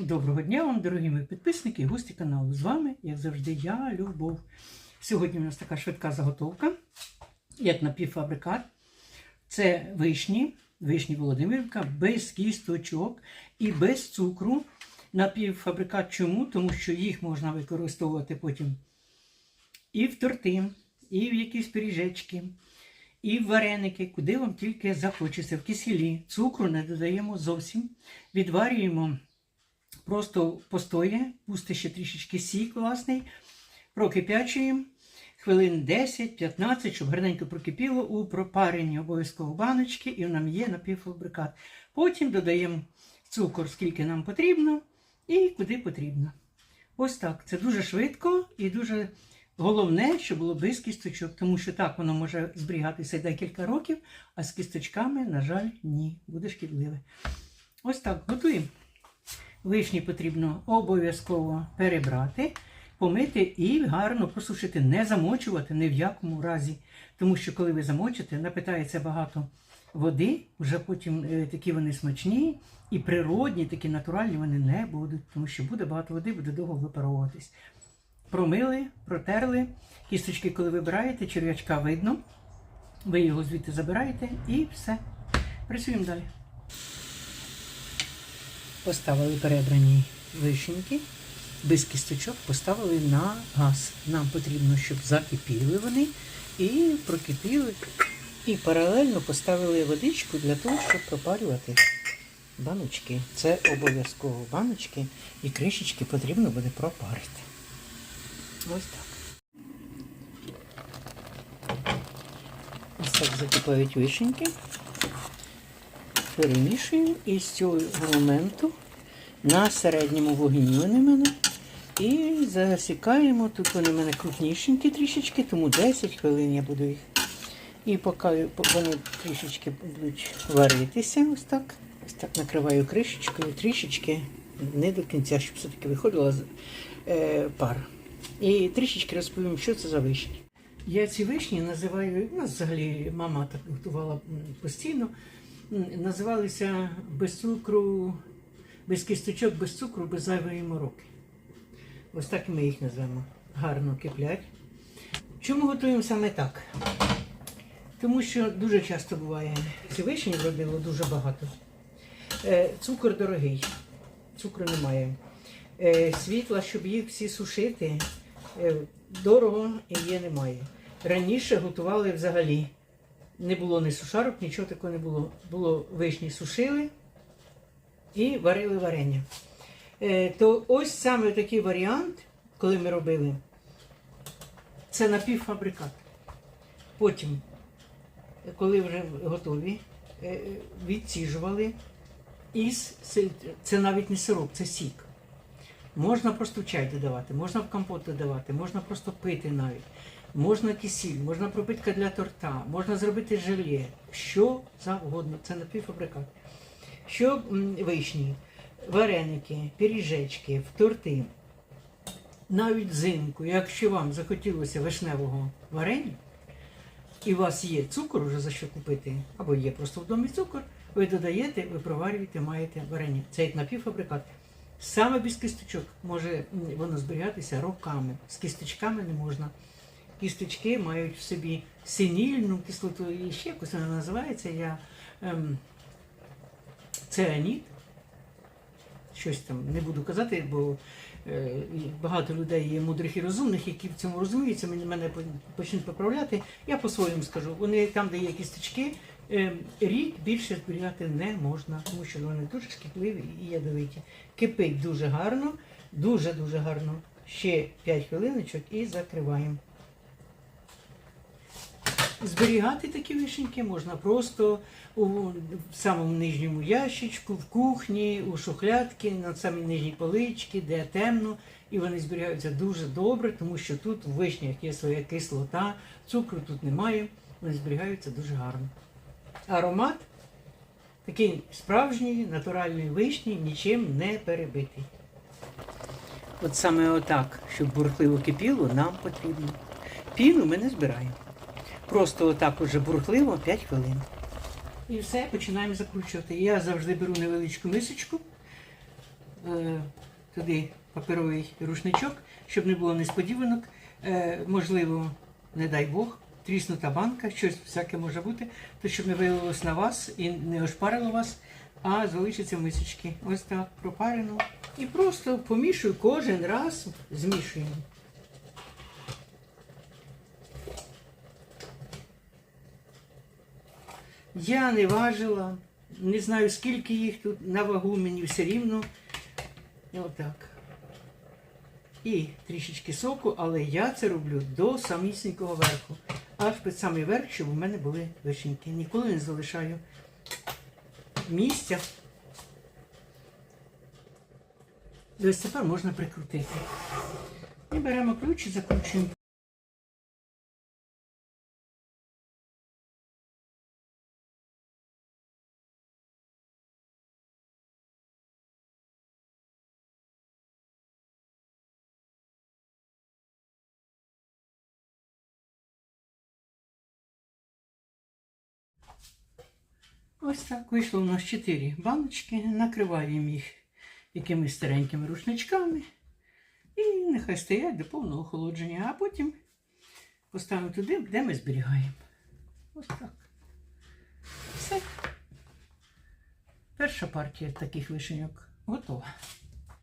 Доброго дня вам, дорогі мої підписники і гості каналу. З вами, як завжди, я, Любов. Сьогодні у нас така швидка заготовка, як напівфабрикат. Це вишні, вишні Володимирівка, без кісточок і без цукру. Напівфабрикат чому? Тому що їх можна використовувати потім і в торти, і в якісь пиріжечки, і в вареники, куди вам тільки захочеться. В кисілі цукру не додаємо зовсім. Відварюємо просто постоє, пусти ще трішечки сік власний, прокип'ячуємо хвилин 10-15, щоб гарненько прокипіло у пропаренні обов'язково баночки, і нам є напівфабрикат. Потім додаємо цукор, скільки нам потрібно, і куди потрібно. Ось так. Це дуже швидко і дуже головне, щоб було без кісточок, тому що так воно може зберігатися декілька років, а з кісточками, на жаль, ні, буде шкідливе. Ось так, готуємо. Вишні потрібно обов'язково перебрати, помити і гарно просушити, не замочувати ні в якому разі. Тому що коли ви замочите, напитається багато води, вже потім е, такі вони смачні і природні, такі натуральні вони не будуть, тому що буде багато води, буде довго випаровуватись. Промили, протерли. Кісточки, коли вибираєте, черв'ячка видно. Ви його звідти забираєте і все. Працюємо далі. Поставили перебрані вишеньки, без кісточок поставили на газ. Нам потрібно, щоб закипіли вони і прокипіли. І паралельно поставили водичку для того, щоб пропарювати баночки. Це обов'язково баночки і кришечки потрібно буде пропарити. Ось так. Ось так закипають вишеньки перемішуємо і з цього моменту на середньому вогні вони мене. І засікаємо. Тут вони в мене крупнішенькі трішечки, тому 10 хвилин я буду їх. І поки вони трішечки будуть варитися, ось так. Ось так накриваю кришечкою, трішечки, не до кінця, щоб все-таки виходила е, пар. І трішечки розповім, що це за вишні. Я ці вишні називаю, у нас взагалі мама так готувала постійно називалися без цукру, без кісточок, без цукру, без зайвої мороки. Ось так ми їх назвемо. Гарно киплять. Чому готуємо саме так? Тому що дуже часто буває, ці вишні вродило дуже багато. Е, Цукор дорогий, цукру немає. Е, Світла, щоб їх всі сушити, е, дорого і є немає. Раніше готували взагалі не було ні сушарок, нічого такого не було. Було вишні сушили і варили варення. Е, то ось саме такий варіант, коли ми робили, це напівфабрикат. Потім, коли вже готові, е, відсіжували із це навіть не сироп, це сік. Можна просто в чай додавати, можна в компот додавати, можна просто пити навіть. Можна кисіль, можна пропитка для торта, можна зробити желе, що завгодно. Це напівфабрикат. Що вишні, вареники, пиріжечки, торти. Навіть взимку, якщо вам захотілося вишневого варення, і у вас є цукор уже за що купити, або є просто в домі цукор, ви додаєте, ви проварюєте, маєте варення. Це як напівфабрикат. Саме без кісточок може воно зберігатися роками. З кісточками не можна кісточки мають в собі синільну кислоту, і ще якось вона називається. Я, ем, Цианіт. Щось там не буду казати, бо е, багато людей є мудрих і розумних, які в цьому розуміються, мені мене почнуть поправляти. Я по-своєму скажу. Вони там, де є кісточки, е, рік більше зберігати не можна, тому що вони дуже шкідливі і ядовиті. Кипить дуже гарно, дуже-дуже гарно. Ще 5 хвилиночок і закриваємо. Зберігати такі вишеньки можна просто у в самому нижньому ящичку, в кухні, у шухлядки, на самій нижній поличці, де темно, і вони зберігаються дуже добре, тому що тут у вишнях є своя кислота, цукру тут немає, вони зберігаються дуже гарно. Аромат такий справжній, натуральний вишні, нічим не перебитий. От саме отак, щоб бурхливо кипіло, нам потрібно. Піну ми не збираємо. Просто отак уже бурхливо 5 хвилин. І все, починаємо закручувати. Я завжди беру невеличку мисочку, е, туди паперовий рушничок, щоб не було несподіванок. Е, можливо, не дай Бог, тріснута банка, щось всяке може бути, то щоб не виявилось на вас і не ошпарило вас, а залишиться в мисочці. Ось так пропарено. І просто помішую кожен раз, змішуємо. Я не важила, не знаю скільки їх тут на вагу, мені все рівно. Отак. І трішечки соку, але я це роблю до самісінького верху. Аж під самий верх, щоб у мене були вишеньки. Ніколи не залишаю місця. Ось тепер можна прикрутити. І беремо ключ і закручуємо. Ось так вийшло у нас 4 баночки. Накриваємо їх якимись старенькими рушничками. І нехай стоять до повного охолодження, а потім поставимо туди, де ми зберігаємо. Ось так. Все. Перша партія таких вишеньок готова.